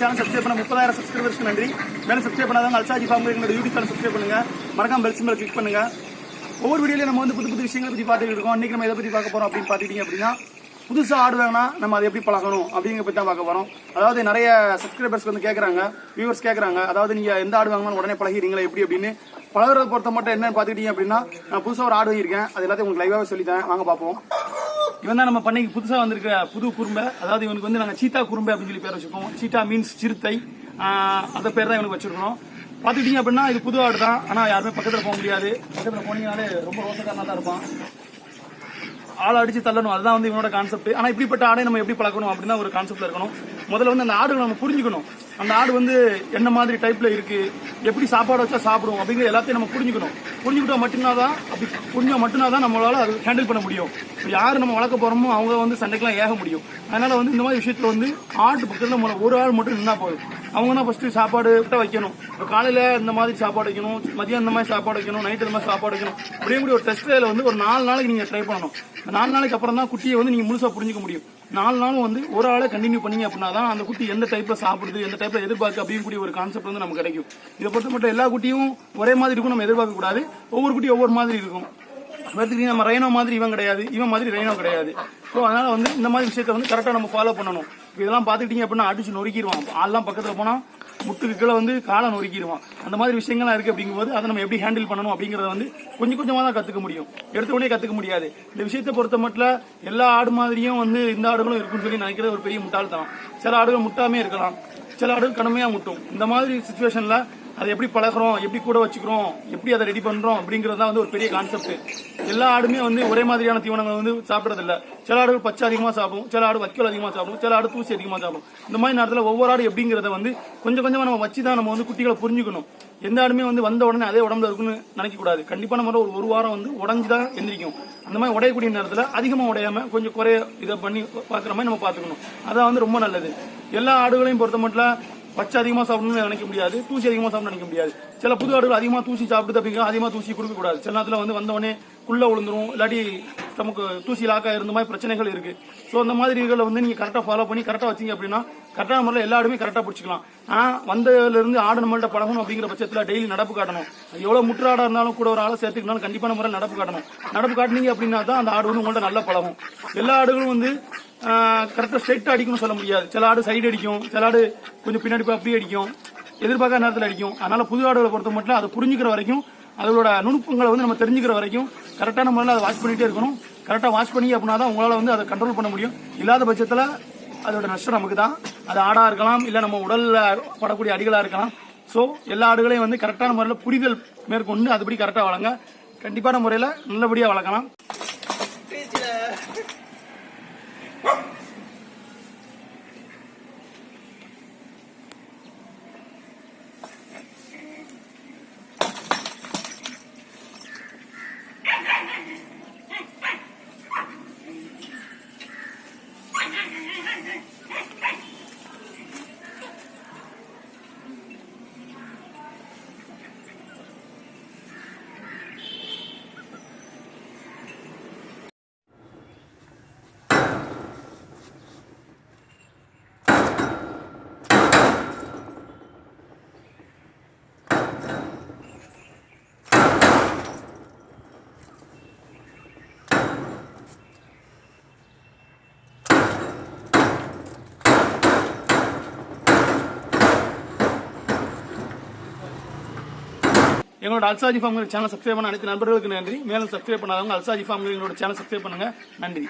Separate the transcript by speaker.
Speaker 1: Subscribe பண்ண முப்பதாயிரம் சப்ஸ்கிரைபர்ஸ்க்கு நன்றி. மேலும் சப்ஸ்கிரைப் பண்ணாதவங்க அல்சாஜி ஃபார்ம் எங்களோட யூடியூப் சேனல் சப்ஸ்கிரைப் பண்ணுங்க. மறக்காம பெல் சிம்பிள் கிளிக் பண்ணுங்க. ஒவ்வொரு வீடியோலையும் நம்ம வந்து புது புது விஷயங்களை பற்றி பார்த்துட்டு இருக்கோம். இன்றைக்கி நம்ம எதை பற்றி பார்க்க போகிறோம் அப்படின்னு பார்த்துட்டீங்க அப்படின்னா புதுசாக ஆடு ஆடுவாங்கன்னா நம்ம அதை எப்படி பழகணும் அப்படிங்கிற பற்றி தான் பார்க்க போகிறோம் அதாவது நிறைய சப்ஸ்கிரைபர்ஸ் வந்து கேட்குறாங்க வியூவர்ஸ் கேட்குறாங்க அதாவது நீங்கள் எந்த ஆடு வாங்கினாலும் உடனே பழகிறீங்களா எப்படி அப்படின்னு. பழகிறத பொறுத்த மட்டும் என்னன்னு பார்த்துக்கிட்டீங்க அப்படின்னா நான் புதுசாக ஒரு ஆடு வாங்கியிருக்கேன். அது எல்லாத்தையும் உங்களுக்கு லைவாகவே சொல்லித்தேன் வாங்க பார்ப்போம். இவன் தான் நம்ம பண்ணைக்கு புதுசாக வந்திருக்கிற புது குறும்பை. அதாவது இவனுக்கு வந்து நாங்கள் சீத்தா குறும்பை அப்படின்னு சொல்லி பேர் வச்சுருக்கோம். சீட்டா மீன்ஸ் சிறுத்தை. அந்த பேர் தான் இவனுக்கு வச்சிருக்கோம் பார்த்துக்கிட்டீங்க அப்படின்னா இது புது ஆடு தான். ஆனால் யாருமே பக்கத்தில் போக முடியாது. பக்கத்தில் போனீங்கனாலே ரொம்ப ரோசக்காரனாக தான் இருப்பான். ஆள் அடிச்சு தள்ளணும். அதுதான் வந்து இவனோட கான்செப்ட் ஆனால் இப்படிப்பட்ட ஆடை நம்ம எப்படி பழக்கணும் அப்படின்னு ஒரு கான்செப்ட்ல இருக்கணும். முதல்ல வந்து அந்த ஆடுகளை நம்ம புரிஞ்சுக்கணும். அந்த ஆடு வந்து என்ன மாதிரி டைப்ல இருக்கு எப்படி சாப்பாடு வச்சா சாப்பிடும் அப்படிங்கிற எல்லாத்தையும் நம்ம புரிஞ்சுக்கணும். புரிஞ்சுக்கிட்டா மட்டும்தான் தான் அப்படி புரிஞ்சா மட்டும்தான் தான் நம்மளால அது ஹேண்டில் பண்ண முடியும். யார் நம்ம வளர்க்க போறோமோ அவங்க வந்து சண்டைக்கெல்லாம் ஏக முடியும். அதனால வந்து இந்த மாதிரி விஷயத்துல வந்து ஆட்டு பக்கத்தில் முதல்ல ஒரு ஆள் மட்டும் நின்னா போதும். அவங்க தான் ஃபர்ஸ்ட் சாப்பாடு கிட்ட வைக்கணும். இப்போ காலையில இந்த மாதிரி சாப்பாடு வைக்கணும் மதியம் இந்த மாதிரி சாப்பாடு வைக்கணும் நைட்டு இந்த மாதிரி சாப்பாடு வைக்கணும். அப்படியே கூட ஒரு டெஸ்ட் வந்து ஒரு நாலு நாளைக்கு நீங்க ட்ரை பண்ணணும். நாலு நாளைக்கு அப்புறம் தான் குட்டியை வந்து நீங்க முழுசா புரிஞ்சுக்க முடியும். நாலு நாளும் வந்து ஒரு ஆளை கண்டினியூ பண்ணீங்க அப்படின்னா தான் அந்த குட்டி எந்த டைப்ல சாப்பிடுது எந்த டைப்ல எதிர்பார்க்கு அப்படின்னு கூடிய ஒரு கான்செப்ட் வந்து நமக்கு கிடைக்கும். இதை பொறுத்த மட்டும் எல்லா குட்டியும் ஒரே மாதிரி இருக்கும் நம்ம எதிர்பார்க்க கூடாது. ஒவ்வொரு குட்டி ஒவ்வொரு மாதிரி இருக்கும். பார்த்துக்கிட்டீங்க நம்ம ரைனோ மாதிரி இவன் கிடையாது இவன் மாதிரி ரைனோ கிடையாது. ஸோ அதனால வந்து இந்த மாதிரி விஷயத்த வந்து கரெக்டாக நம்ம ஃபாலோ பண்ணணும். இதெல்லாம் பார்த்துக்கிட்டீங்க அப்படின்னா அடிச்சு நொறுக்கிடுவான். ஆள்லாம் பக்கத்தில் போனால் முட்டுக்கு கீழே வந்து காலை நொறுக்கிடுவான். அந்த மாதிரி விஷயங்கள்லாம் இருக்கு அப்படிங்கும்போது அதை நம்ம எப்படி ஹேண்டில் பண்ணணும் அப்படிங்கறத வந்து கொஞ்சம் கொஞ்சமா தான் கத்துக்க முடியும். எடுத்த உடனே கத்துக்க முடியாது. இந்த விஷயத்தை பொறுத்த மட்டும் எல்லா ஆடு மாதிரியும் வந்து இந்த ஆடுகளும் இருக்குன்னு சொல்லி நினைக்கிறது ஒரு பெரிய முட்டாள்தனம். சில ஆடுகள் முட்டாமே இருக்கலாம். சில ஆடுகள் கடுமையா முட்டும். இந்த மாதிரி சுச்சுவேஷன்ல அதை எப்படி பழகுறோம் எப்படி கூட வச்சுக்கிறோம் எப்படி அதை ரெடி பண்ணுறோம் அப்படிங்கிறது தான் வந்து ஒரு பெரிய கான்செப்ட் எல்லா ஆடுமே வந்து ஒரே மாதிரியான தீவனங்கள் வந்து சாப்பிட்றதில்ல. சில ஆடுகள் பச்சை அதிகமாக சாப்பிடும் சில ஆடு வக்கோல் அதிகமாக சாப்பிடும் சில ஆடு தூசி அதிகமாக சாப்பிடும். இந்த மாதிரி நேரத்தில் ஒவ்வொரு ஆடு எப்படிங்கிறத வந்து கொஞ்சம் கொஞ்சமாக நம்ம வச்சு தான் நம்ம வந்து குட்டிகளை புரிஞ்சுக்கணும். எந்த ஆடுமே வந்து வந்த உடனே அதே உடம்புல இருக்குன்னு நினைக்கக்கூடாது கண்டிப்பாக நம்ம ஒரு ஒரு வாரம் வந்து உடஞ்சி தான் எந்திரிக்கும். அந்த மாதிரி உடையக்கூடிய நேரத்தில் அதிகமாக உடையாமல் கொஞ்சம் குறைய இதை பண்ணி பார்க்குற மாதிரி நம்ம பார்த்துக்கணும். அதான் வந்து ரொம்ப நல்லது. எல்லா ஆடுகளையும் பொறுத்த மட்டும் பச்சை அதிகமாக சாப்பிடணும்னு நினைக்க முடியாது தூசி அதிகமாக சாப்பிட நினைக்க முடியாது. சில புது ஆடுகள் அதிகமாக தூசி சாப்பிடுது அப்படிங்கிற அதிகமாக தூசி கொடுக்க கூடாது சில நேரத்தில் வந்து வந்தவொடனே குள்ளே விழுந்துரும் இல்லாட்டி நமக்கு தூசி லாக்கா இருந்த மாதிரி பிரச்சனைகள் இருக்கு. ஸோ அந்த மாதிரி இதுகளை வந்து நீங்க கரெக்டாக ஃபாலோ பண்ணி கரெக்டாக வச்சீங்க அப்படின்னா கரெக்டான முறையில் எல்லா இடமே கரெக்டாக பிடிச்சிக்கலாம். ஆனால் வந்ததுலேருந்து ஆடு நம்மள்ட்ட பழகணும் அப்படிங்கிற பட்சத்தில் டெய்லி நடப்பு காட்டணும். எவ்வளோ முற்றாடாக இருந்தாலும் கூட ஒரு ஆளை சேர்த்துக்கணும் கண்டிப்பான முறையில் நடப்பு காட்டணும். நடப்பு காட்டினீங்க அப்படின்னா தான் அந்த ஆடு வந்து உங்கள்ட்ட நல்லா பழகும். எல்லா ஆடுகளும் வந்து கரெக்டாக ஸ்ட்ரெயிட்டாக அடிக்கணும்னு சொல்ல முடியாது. சில ஆடு சைடு அடிக்கும். சில ஆடு கொஞ்சம் பின்னாடி போய் அப்படியே அடிக்கும். எதிர்பார்க்காத நேரத்தில் அடிக்கும். அதனால புது ஆடுகளை பொறுத்த மட்டும் அதை புரிஞ்சுக்கிற வரைக்கும் அதோட நுணுக்கங்களை வந்து நம்ம தெரிஞ்சுக்கிற வரைக்கும் கரெக்டான முறையில் அதை வாஷ் பண்ணிகிட்டே இருக்கணும். கரெக்டாக வாஷ் பண்ணி அப்படின்னா தான் உங்களால் வந்து அதை கண்ட்ரோல் பண்ண முடியும். இல்லாத பட்சத்தில் அதோட நஷ்டம் நமக்கு தான் அது ஆடாக இருக்கலாம் இல்லை நம்ம உடலில் படக்கூடிய அடிகளாக இருக்கலாம். ஸோ எல்லா ஆடுகளையும் வந்து கரெக்டான முறையில் புரிதல் மேற்கொண்டு அதுபடி கரெக்டாக வளங்க. கண்டிப்பான முறையில் நல்லபடியாக வளர்க்கலாம். எங்களோட அல்சாஜி ஃபார்ம் சேனல் சப்ஸ்கிரைப் பண்ண அனைத்து நண்பர்களுக்கு நன்றி. மேலும் சப்ஸ்கிரைப் பண்ணாதவங்க அல்சாஜி ஃபார்ம் எங்களோட சேனல் சப்ஸ்கிரைப் பண்ணுங்க. நன்றி.